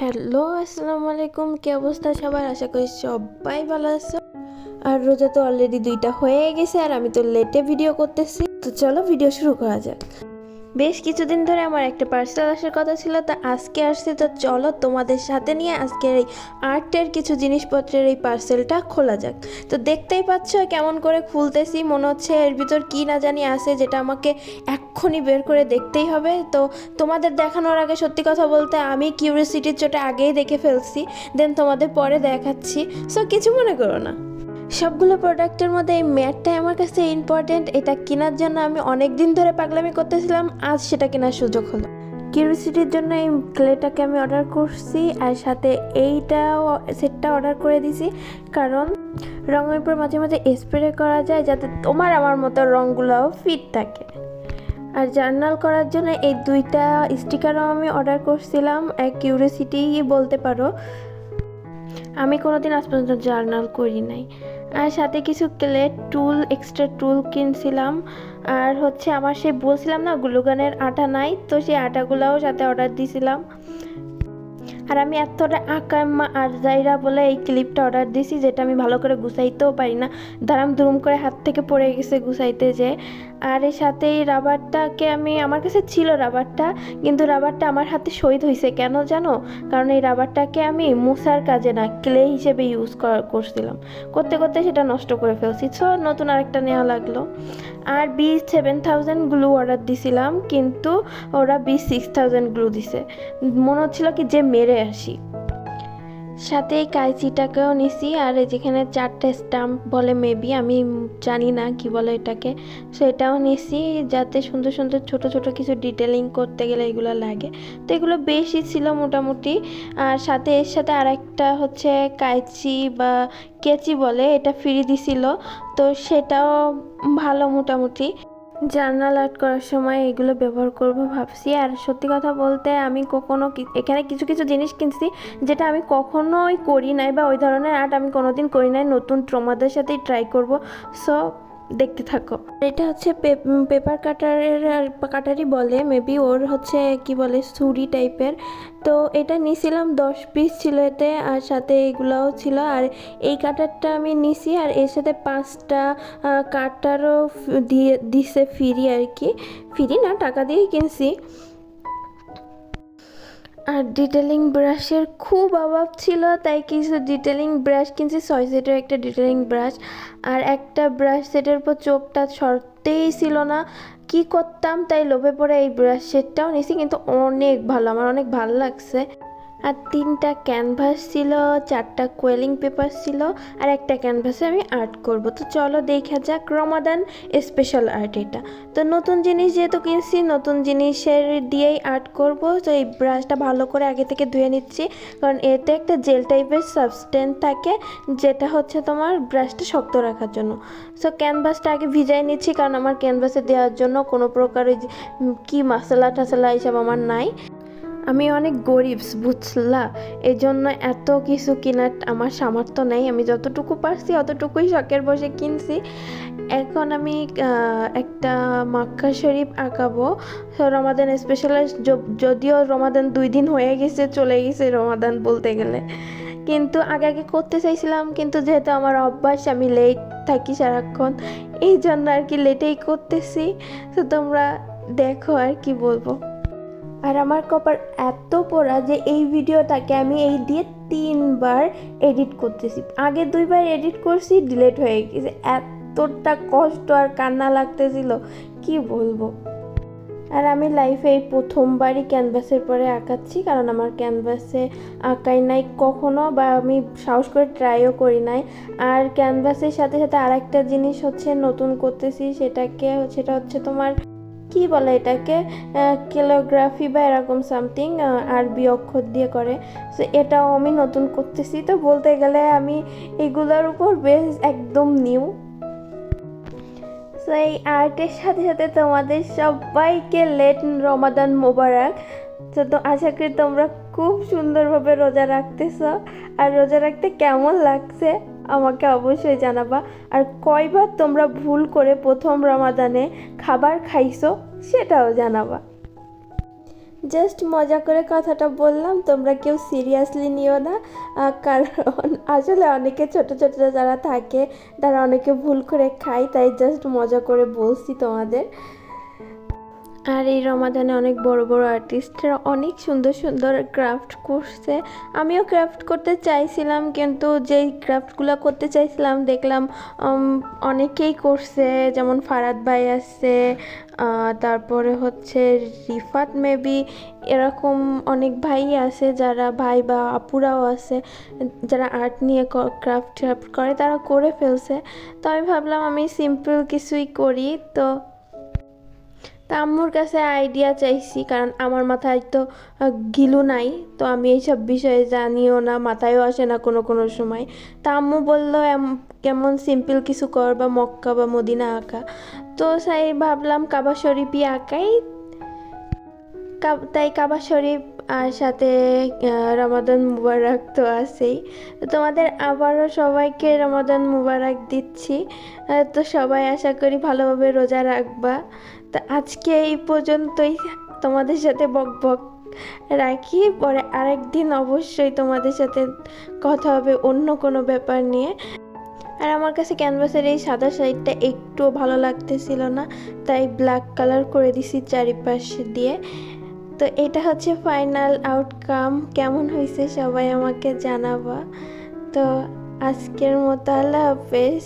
Hello, আসসালামু আলাইকুম। কি অবস্থা সবার? আশা করি সবাই ভালো আছো। আর রোজা তো অলরেডি দুইটা হয়ে গেছে, আর আমি তো লেটে ভিডিও করতেছি। তো চলো ভিডিও শুরু করা যাক। বেশ কিছুদিন ধরে আমার একটা পার্সেল আসার কথা ছিল, তা আজকে আসছে। তো চলো তোমাদের সাথে নিয়ে আজকের এই আর্টের কিছু জিনিসপত্রের এই পার্সেলটা খোলা যাক। তো দেখতেই পাচ্ছ কেমন করে খুলতেছি, মনে হচ্ছে এর ভিতর কি না জানি আছে, যেটা আমাকে এক্ষুনি বের করে দেখতেই হবে। তো তোমাদের দেখানোর আগে সত্যি কথা বলতে আমি কিউরিয়াসিটির চোটে আগেই দেখে ফেলছি দেন তোমাদের পরে দেখাচ্ছি। সো কিছু মনে করো না। সবগুলো প্রোডাক্টের মধ্যে এই ম্যাটটাই আমার কাছে ইম্পর্টেন্ট এটা কেনার জন্য আমি অনেক দিন ধরে পাগলামি করতেছিলাম, আজ সেটা কেনার সুযোগ হলো। কিউরিয়াসিটির জন্য এই ক্লেটাকে আমি অর্ডার করছি আর সাথে এইটাও, সেটটা অর্ডার করে দিছি। কারণ রঙের উপর মাঝে মাঝে স্প্রে করা যায় যাতে তোমার আমার মতো রঙগুলোও ফিট থাকে। আর জার্নাল করার জন্য এই দুইটা স্টিকারও আমি অর্ডার করছিলাম। এক কিউরিয়াসিটি বলতে পারো। আমি কোনোদিন আজ পর্যন্ত জার্নাল করি নাই। আর সাথে কিছু ক্লে টুল, এক্সট্রা টুল কিনছিলাম। আর হচ্ছে আমার সেই বলছিলাম না, গ্লুগানের আটা নাই, তো সেই আটাগুলোও সাথে অর্ডার দিয়েছিলাম আর আমি এতটা আকাম্মা আর জাইরা বলে এই ক্লিপটা অর্ডার দিয়েছি যেটা আমি ভালো করে গুছাইতেও পারি না। দাঁড়াম দুরুম করে হাত থেকে পড়ে গেছে গুছাইতে যে। আর এর সাথে এই রাবারটাকে আমি, আমার কাছে ছিল রাবারটা, কিন্তু রাবারটা আমার হাতে শহীদ হয়েছে। কেন জানো? কারণ এই রাবারটাকে আমি মুসার কাজে না, ক্লে হিসেবে ইউজ করছিলাম। করতে করতে সেটা নষ্ট করে ফেলছি। সো নতুন আরেকটা নেওয়া লাগল। আর B seven thousand glue order দিছিলাম, কিন্তু ওরা বি সিক্স থাউজেন্ড গ্লু দিছে। মনে হচ্ছিল কি যে মেরে আসি। সাথে এই কাইচিটাকেও নিছি, আর যেখানে চারটে স্টাম্প বলে মেবি, আমি জানি না কি বলে এটাকে, সেটাও নিছি, যাতে সুন্দর সুন্দর ছোট ছোট কিছু ডিটেলিং করতে গেলে এগুলো লাগে। তো এগুলো বেশি ছিল মোটামুটি, আর সাথে এর সাথে আরেকটা হচ্ছে কাইচি বা কেচি বলে, এটা ফ্রি দিছিল, তো সেটাও ভালো মোটামুটি। জার্নাল আর্ট করার সময় এগুলো ব্যবহার করব ভাবছি। আর সত্যি কথা বলতে আমি কখনো এখানে কিছু কিছু জিনিস কিনছি যেটা আমি কখনোই করি নাই বা ওই ধরনের আর্ট আমি কোনোদিন করি নাই। নতুন ট্রমাদের সাথেই ট্রাই করব। সো দেখতে থাকো। এটা হচ্ছে পেপার কাটারের কাটারি বলে মেবি ওর হচ্ছে কি বলে ছুরি টাইপের তো এটা নিয়েছিলাম দশ পিস ছিল এতে, আর সাথে এগুলোও ছিল। আর এই কাটারটা আমি নিছি, আর এর সাথে পাঁচটা কাটারও দিয়ে দিছে ফ্রি আর কি। ফ্রি না, টাকা দিয়েই কিনছি। আর ডিটেলিং ব্রাশের খুব অভাব ছিল, তাই কিছু ডিটেলিং ব্রাশ কিনছি, ছয় সেটের একটা ডিটেলিং ব্রাশ আর একটা ব্রাশ সেটের উপর চোখটা সরতেই ছিল না। কি করতাম, তাই লোভে পড়ে এই ব্রাশ সেটটাও নিছি, কিন্তু অনেক ভালো, আমার অনেক ভালো লাগছে। আর তিনটা ক্যানভাস ছিল, চারটা কোয়েলিং পেপার ছিল আর একটা ক্যানভাসে আমি আর্ট করব। তো চলো দেখা যাক রমাদান স্পেশাল আর্ট এটা। তো নতুন জিনিস যেহেতু কিনছি, নতুন জিনিসের দিয়েই আর্ট করব। তো এই ব্রাশটা ভালো করে আগে থেকে ধুয়ে নিচ্ছি। কারণ এতে একটা জেল টাইপের সাবস্টেন্স থাকে, যেটা হচ্ছে তোমার ব্রাশটা শক্ত রাখার জন্য। সো ক্যানভাসটা আগে ভিজাই নিচ্ছি, কারণ আমার ক্যানভাসে দেওয়ার জন্য কোনো প্রকার কি মশলা টাসলা এইসব আমার নাই। আমি অনেক গরিব, বুঝলা? এই জন্য এত কিছু কেনার আমার সামর্থ্য নেই। আমি যতটুকু পারছি, অতটুকুই শখের বসে কিনছি। এখন আমি একটা মাক্কা শরীফ আঁকাবো। রমাদান স্পেশাল যদিও রমাদান দুই দিন হয়ে গেছে, চলে গেছে রমাদান বলতে গেলে। কিন্তু আগে আগে করতে চাইছিলাম, কিন্তু যেহেতু আমার অভ্যাস, আমি লেট থাকি সারাক্ষণ এই জন্য আর কি লেটেই করতেছি। তো তোমরা দেখো আর কি বলব। আর আমার কপার এত পোড়া যে এই ভিডিওটাকে আমি এই দিয়ে তিনবার এডিট করতেছি। আগে দুইবার এডিট করছি ডিলেট হয়ে গেছে। এতটা কষ্ট আর কান্না লাগতেছিল, কি বলব? আর আমি লাইফে এই প্রথমবারই ক্যানভাসের পরে আঁকাচ্ছি, কারণ আমার ক্যানভাসে আঁকাই নাই কখনো বা আমি সাহস করে ট্রাইও করি নাই। আর ক্যানভাসের সাথে সাথে আরেকটা জিনিস হচ্ছে নতুন করতেছি, সেটাকে সেটা হচ্ছে তোমার কি বলে এটাকে? কিলোগ্রাফি বা এরকম সামথিং আরবি অক্ষর দিয়ে করে। সো এটাও আমি নতুন করতেছি। তো বলতে গেলে আমি এগুলোর উপর বেশ একদম নিউ সো এই আর্টের সাথে সাথে তোমাদের সবাইকে লেট রমাদান মোবারক। তো তো আশা করি তোমরা খুব সুন্দরভাবে রোজা রাখতেছ। আর রোজা রাখতে কেমন লাগছে? আমাকে অবশ্যই জানাবা। আর কয়বার তোমরা ভুল করে প্রথম রমাদানে খাবার খাইছো সেটাও জানাবা। জাস্ট মজা করে কথাটা বললাম, তোমরা কেউ সিরিয়াসলি নিও না। কারণ আসলে অনেকে ছোট ছোট যারা থাকে, তারা অনেকে ভুল করে খায়, তাই জাস্ট মজা করে বলছি তোমাদের। আর এই রমাদানে অনেক বড় বড় আর্টিস্টরা অনেক সুন্দর সুন্দর ক্রাফট করছে। আমিও ক্রাফট করতে চাইছিলাম, কিন্তু যেই ক্রাফটগুলো করতে চাইছিলাম, দেখলাম অনেকেই করছে। যেমন ফারাদ ভাই আছে তারপরে হচ্ছে রিফাত মেবি, এরকম অনেক ভাই আছে যারা ভাই বা আপুরাও আছে, যারা আর্ট নিয়ে ক্রাফট ক্রাফট করে, তারা করে ফেলছে। তো আমি ভাবলাম আমি সিম্পল কিছুই করি। তো তা আম্মুর কাছে আইডিয়া চাইছি, কারণ আমার মাথায় তো গিলু নাই। তো আমি এইসব বিষয়ে জানিও না, মাথায়ও আসে না কোনো কোনো সময়। তা আম্মু বলল কেমন সিম্পল কিছু কর বা মক্কা বা মদিনা আঁকা। তো তাই ভাবলাম, কাবা শরীফই আঁকাই। তাই কাবা শরীফ আর সাথে রমাদান মুবারক তো আছেই। তোমাদের আবারও সবাইকে রমাদান মুবারক দিচ্ছি। তো সবাই আশা করি ভালোভাবে রোজা রাখবা। তো আজকে এই পর্যন্তই। তোমাদের সাথে বক বক রাখি। পরে আরেক দিন অবশ্যই তোমাদের সাথে কথা হবে অন্য কোনো ব্যাপার নিয়ে। আর আমার কাছে ক্যানভাসের এই সাদা সাইডটা একটুও ভালো লাগতেছিল না, তাই ব্ল্যাক কালার করে দিছি চারিপাশ দিয়ে। তো এটা হচ্ছে ফাইনাল আউটকাম। কেমন হয়েছে সবাই আমাকে জানাবা। তো আজকের মতো আল্লাহ হাফেজ।